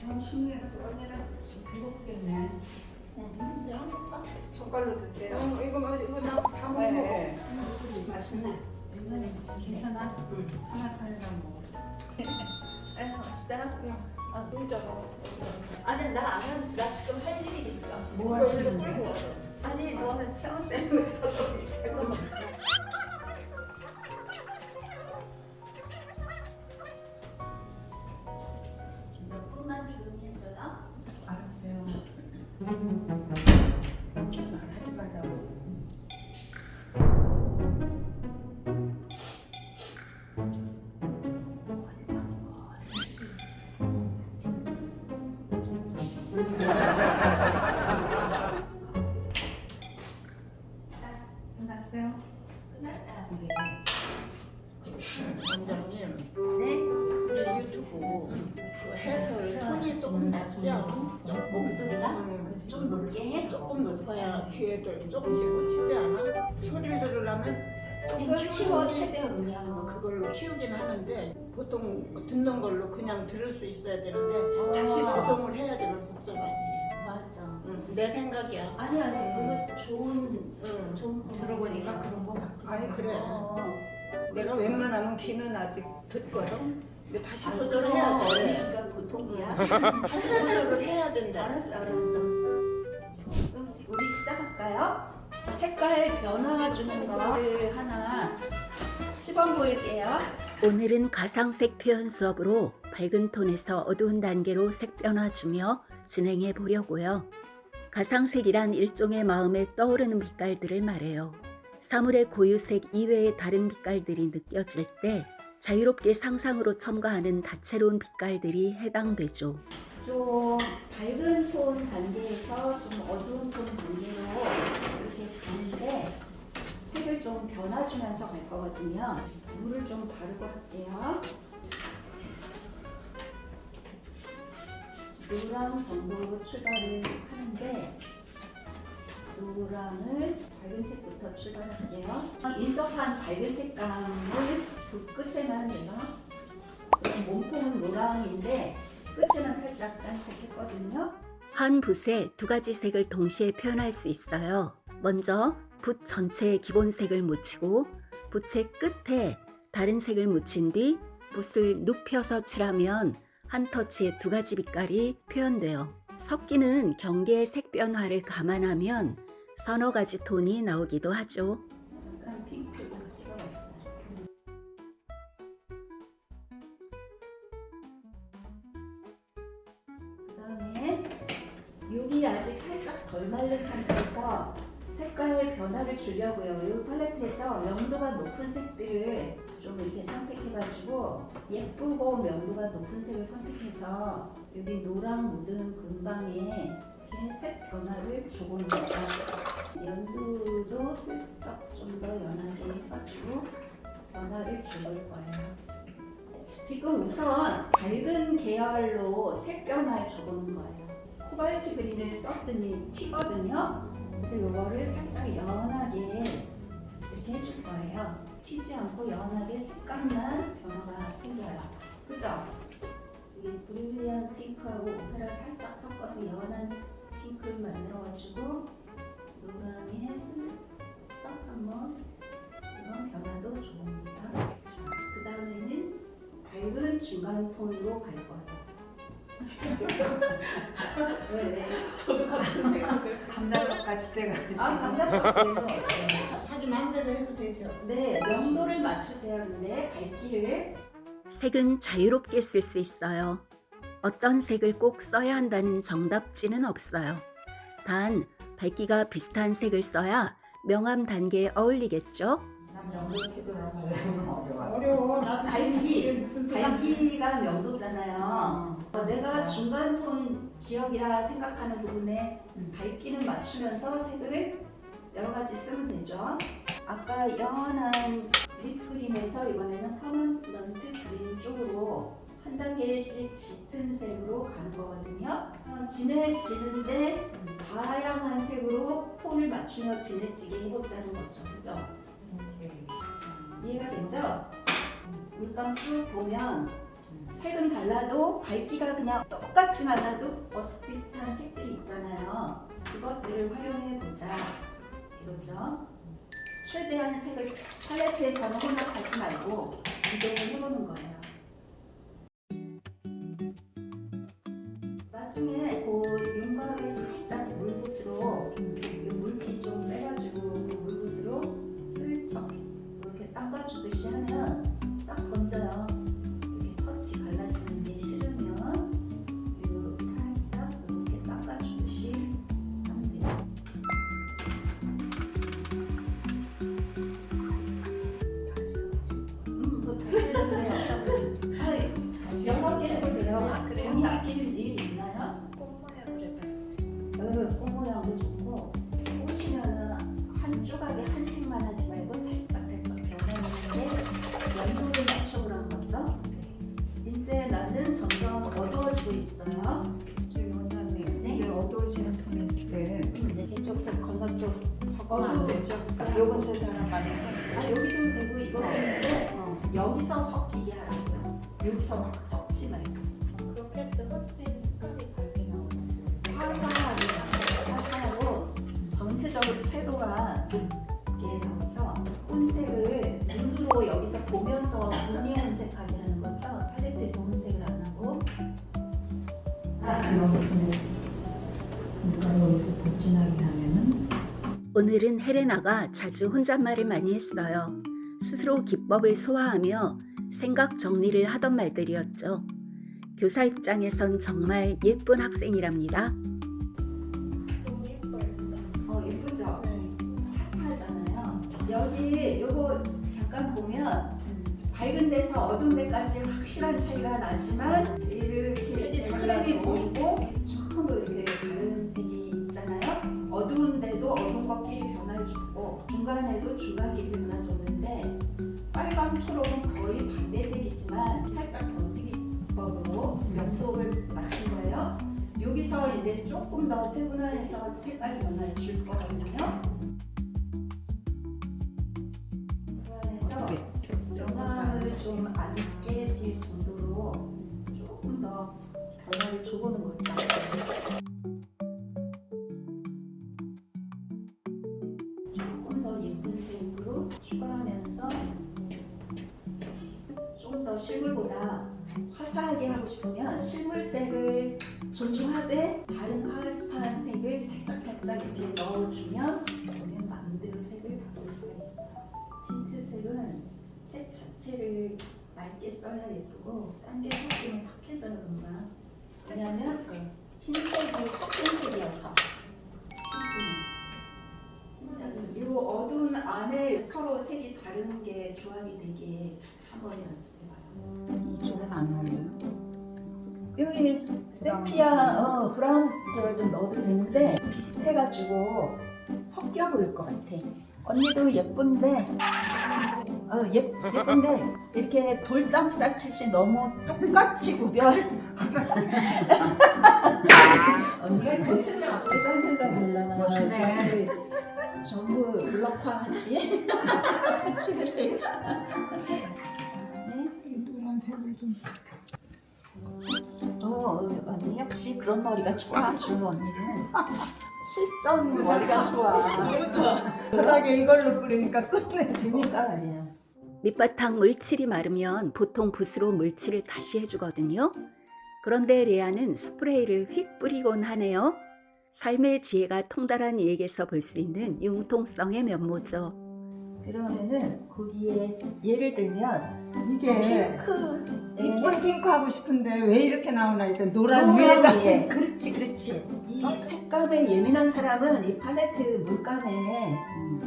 점심이라서 언니는 배고프겠네. 젓갈로 드세요. 어, 이거 뭐 이거 나다 먹어. 네, 네. 맛있네. 괜찮아? 하나 하나만 먹어. 아, 왔어? 아, 놀자가. 아니 나안 한, 나 지금 할 일이 있어. 뭐? 끌고 와서. 아니 너는 채영 쌤을 타고 있어. 말하지 말라고. 끝났어요? 끝났어요. 원장님, 네. 유튜브 그 해설 톤이 조금 낮죠? 조금 목소리가 음, 좀 높게 해. 조금 높아야 귀에들 조금씩 꽂히지 않아? 소리를 들으려면 조금 이걸 키워 키우기- 최대 어, 음량. 그걸로 키우긴 하는데 보통 듣는 걸로 그냥 들을 수 있어야 되는데 어. 다시 조정을 해야 되면 복잡하지. 맞아. 응, 내 생각이야. 아니 아니 그거 좋은 응. 좋은 거 들어보니까 그런 거 같아. 아니 그래. 어. 내가 웬만하면 귀는 아직 듣거든. 근데 다시 아, 조절을 해야 돼. 어리니까 보통이야. 다시 조절을 해야 된다. 알았어, 알았어. 우리 시작할까요? 색깔 변화 주는 거를 하나 시범 보일게요. 오늘은 가상색 표현 수업으로 밝은 톤에서 어두운 단계로 색 변화 주며 진행해 보려고요. 가상색이란 일종의 마음에 떠오르는 빛깔들을 말해요. 사물의 고유색 이외의 다른 빛깔들이 느껴질 때 자유롭게 상상으로 첨가하는 다채로운 빛깔들이 해당되죠. 좀 밝은 톤 단계에서 좀 어두운 톤 단계로 이렇게 가는데 색을 좀 변화 주면서 갈 거거든요. 물을 좀 바르고 할게요. 노랑 정도로 출발을 하는데 노랑을 밝은 색부터 출발할게요. 인접한 밝은 색감을 두 끝에만 내요. 몸통은 노랑인데 끝에는 살짝 딴색했거든요. 한 붓에 두 가지 색을 동시에 표현할 수 있어요. 먼저 붓 전체에 기본 색을 묻히고 붓의 끝에 다른 색을 묻힌 뒤 붓을 눕혀서 칠하면 한 터치에 두 가지 빛깔이 표현돼요. 섞이는 경계의 색 변화를 감안하면 서너 가지 톤이 나오기도 하죠. 여기 아직 살짝 덜 마른 상태에서 색깔 변화를 주려고요. 이 팔레트에서 명도가 높은 색들을 좀 이렇게 선택해가지고 예쁘고 명도가 높은 색을 선택해서 여기 노랑 묻은 근방에 이렇게 색 변화를 줘봅니다. 연두도 슬쩍 좀 더 연하게 해가지고 변화를 줘볼 거예요. 지금 우선 밝은 계열로 색 변화를 줘보는 거예요. 코발트 그린을 썼더니 튀거든요. 그래서 이거를 살짝 연하게 이렇게 해줄 거예요. 튀지 않고 연하게 색감만 변화가 생겨요. 그죠? 이게 브릴리안 핑크하고 오페라 살짝 섞어서 연한 핑크를 만들어가지고 노랑에 슬쩍 한번 이런 변화도 좋습니다. 그 다음에는 밝은 중간 톤으로 갈 거예요. 왜, 왜? 저도 같은 생각을 감자떡같이 돼가지고. 아, 감사합니다. 자기 마음대로 해도 되죠. 네, 명도를 맞추세요. 근데 밝기를 색은 자유롭게 쓸 수 있어요. 어떤 색을 꼭 써야 한다는 정답지는 없어요. 단, 밝기가 비슷한 색을 써야 명암 단계에 어울리겠죠? 난 연도 치도록 하려면 어려워. 어려워. 나도 지금 이게 밝기, 무슨. 밝기가 명도잖아요. 어, 내가 중간 톤 지역이라 생각하는 부분에 밝기는 맞추면서 색을 여러 가지 쓰면 되죠. 아까 연한 립 그린에서 이번에는 퍼먼트 그린 쪽으로 한 단계씩 짙은 색으로 가는 거거든요. 어, 진해지는데 다양한 색으로 톤을 맞추며 진해지게 해보자는 거죠. 그죠? 이해가 되죠? 물감 쭉 보면 색은 달라도 밝기가 그냥 똑같이 많아도 비슷한 색들이 있잖아요. 그것들을 활용해 보자. 이거죠. 최대한 색을 팔레트에서는 혼합하지 말고 이동을 해보는 거예요. 나중에 그 윤곽을 살 이렇게 닦아주듯이 하면 되죠? 그러니까 요건 제 사람 말이죠. 아 여기도 되고 이것도 되는데 어, 여기서 섞이게 하라고요. 여기서 막 섞지 말고 그렇게 할때 훨씬 색깔이 밝게 나오네. 화사하게 화사하고 전체적으로 채도가 이게 나오죠. 혼색을 눈으로 여기서 보면서 눈이 혼색하게 하는 거죠. 팔레트에서 혼색을 안 하고 아, 너무 진했어. 누가 여기서 더 진하게 하면은 오늘은 헬레나가 자주 혼잣말을 많이 했어요. 스스로 기법을 소화하며 생각 정리를 하던 말들이었죠. 교사 입장에선 정말 예쁜 학생이랍니다. 너무 예뻐요, 진짜. 어 예쁘죠. 네. 화사하잖아요. 여기 요거 잠깐 보면 밝은 데서 어두운 데까지 확실한 차이가 나지만 이렇게 달라요. 보이고 이제 조금 더 세분화해서 색깔 변화를 줄 거거든요. 그래서 영화를 좀안 깨질 정도로 조금 더 변화를 줘보는 것도 화사하게 하고 싶으면 실물색을 존중하되 다른 화사한 색을 살짝살짝 이렇게 넣어주면 그러면 마음대로 색을 바꿀 수가 있어요. 틴트색은 색 자체를 맑게 써야 예쁘고 딴 게 섞이면 탁해져요 금방. 왜냐면 흰색이 섞인 색이어서. 흰색은 이 어두운 안에 서로 색이 다른 게 조합이 되게 한번 연습해봐요. 이쪽은 안 어울려요. 여기 세피아 어, 브라운 계열 좀 넣어도 되는데 비슷해가지고 섞여 보일 것 같아. 언니도 예쁜데 어, 예, 예쁜데 이렇게 돌담 쌓듯이 너무 똑같이 구별. 언니가 그 세상인가 몰라나. 멋있네. 전부 블럭화하지. 치그를. 네. 노란색을 좀. 어, 언니 역시 그런 머리가 좋아, 주 언니는. 실전 머리가 좋아. 바닥에 이걸로 뿌리니까 끝내. 재미가 아니야. 밑바탕 물칠이 마르면 보통 붓으로 물칠을 다시 해주거든요. 그런데 레아는 스프레이를 휙 뿌리곤 하네요. 삶의 지혜가 통달한 이에게서 볼 수 있는 융통성의 면모죠. 그러면은 거기에 예를 들면 이게 핑크. 이쁜 핑크 하고 싶은데 왜 이렇게 나오나 일단 노란 노란 위에다. 위에. 그렇지 그렇지. 이 색감에 예민한 사람은 이 팔레트 물감에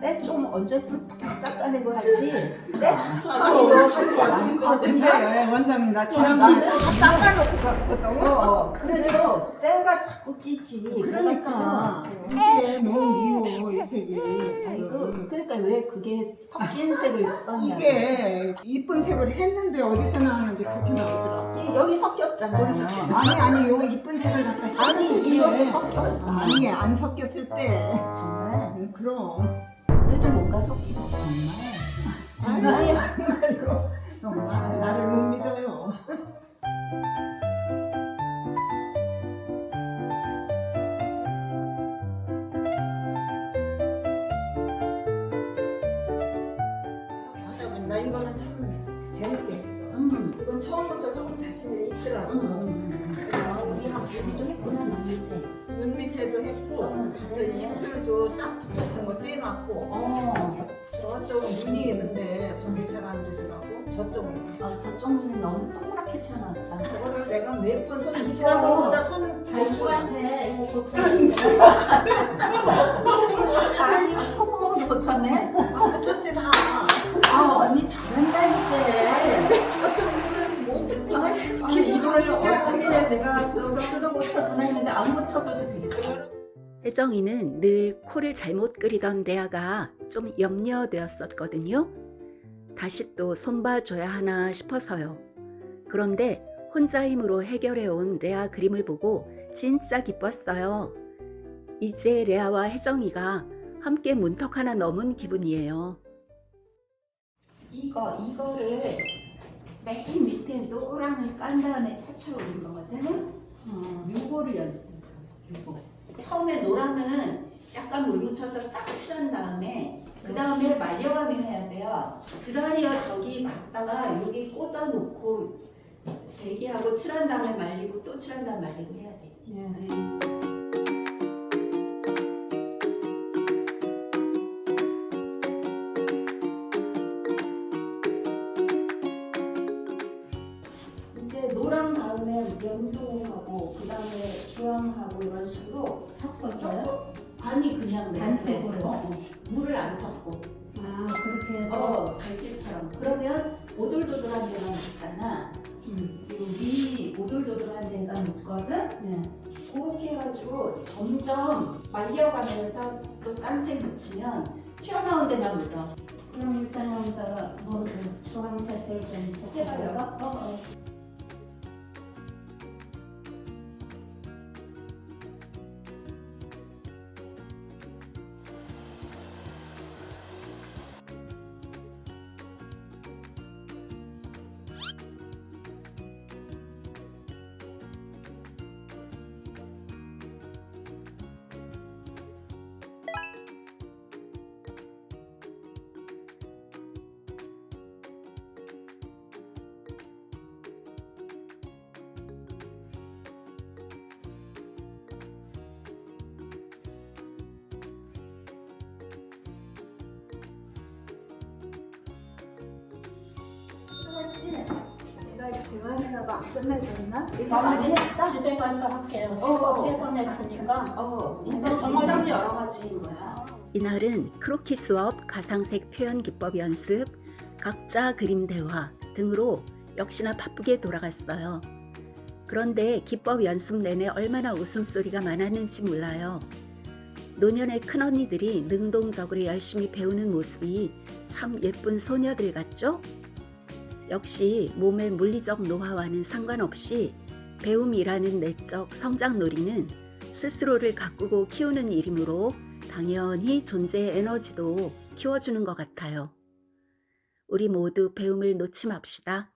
때 좀 얹었으면 팍 닦아내고 하지. 때 투성이로 하지 아, 않거든요. 근데 원장님 나 지난번에 다 닦아놓고 갔거든 어, 어, 그래도 때가 자꾸 끼지. 그러니까. 이게 너무 미워 이 색이 지금. 그러니까 왜 그게 섞인 색을 썼냐 이게 이쁜 색을 했는데 어디서 나오는지 그렇게 나오더라고. 여기 섞였잖아요. 아니 아니 요 이쁜 색을 갖다 아니 이렇게 섞여? 아니 안 섞였을 때 정말? 그럼 그래도 뭔가 섞이고 정말? 정말? 정말로 정말 나를 못 믿어요 나 이거는 참 재밌게 했어 음. 이건 처음부터 조금 자신을 있더라고 음. 음. 음. 음. 음. 음. 음. 음. 했구나 눈 밑에. 눈 밑에도 했고 음, 저 입술도 딱 붙어있는 거 떼놨고 어, 저쪽은 눈이 있는데 저게 잘 안 되더라고. 저쪽은. 아, 저쪽 눈이 너무 동그랗게 튀어나왔다. 저거를 내가 몇 번 손, 지난번보다 손 발주한테 이거 고쳤는데. 아, 이거 콧구멍도 고쳤네? 아, 붙였지 다. 아, 언니 잘한다, 이제. 못 어떻게 내가 좀 뜯어 고쳐주나 했는데 안 고쳐줘도 되겠다. 혜정이는 늘 코를 잘못 그리던 레아가 좀 염려되었었거든요. 다시 또 손봐줘야 하나 싶어서요. 그런데 혼자 힘으로 해결해온 레아 그림을 보고 진짜 기뻤어요. 이제 레아와 혜정이가 함께 문턱 하나 넘은 기분이에요. 이거, 이거를 맨 밑에 노랑을 깐 다음에 차차 올린 거거든? 어, 요거를 연습해봐, 요거. 처음에 노랑은 약간 물 묻혀서 싹 칠한 다음에 그 다음에 말려가며 해야 돼요. 드라이어 저기 갖다가 여기 꽂아놓고 대기하고 칠한 다음에 말리고 또 칠한 다음에 말리고 해야 돼. 네. 연두하고 그 다음에 주황하고 이런 식으로 섞었어요? 아니 그냥 단색으로? 어, 어. 물을 안 섞고 아 그렇게 해서 어 갈색처럼 그러면 오돌도돌한 데가 묻잖아 음. 그리고 위 오돌도돌한 데가 묻거든 네. 그렇게 해가지고 점점 말려가면서 또딴색 묻히면 튀어나온 데만 묻어 그럼 일단 여기다가 뭐 주황색을 좀 해봐요 어, 어. 내 안 끝내줬나? 했어? 집에 가서 할게요. 어. 세번 했으니까 어 이거 정말 여러 가지인 거야 이날은 크로키 수업, 가상색 표현 기법 연습, 각자 그림 대화 등으로 역시나 바쁘게 돌아갔어요. 그런데 기법 연습 내내 얼마나 웃음소리가 많았는지 몰라요. 노년의 큰언니들이 능동적으로 열심히 배우는 모습이 참 예쁜 소녀들 같죠? 역시 몸의 물리적 노화와는 상관없이 배움이라는 내적 성장 놀이는 스스로를 가꾸고 키우는 일이므로 당연히 존재의 에너지도 키워주는 것 같아요. 우리 모두 배움을 놓지 맙시다.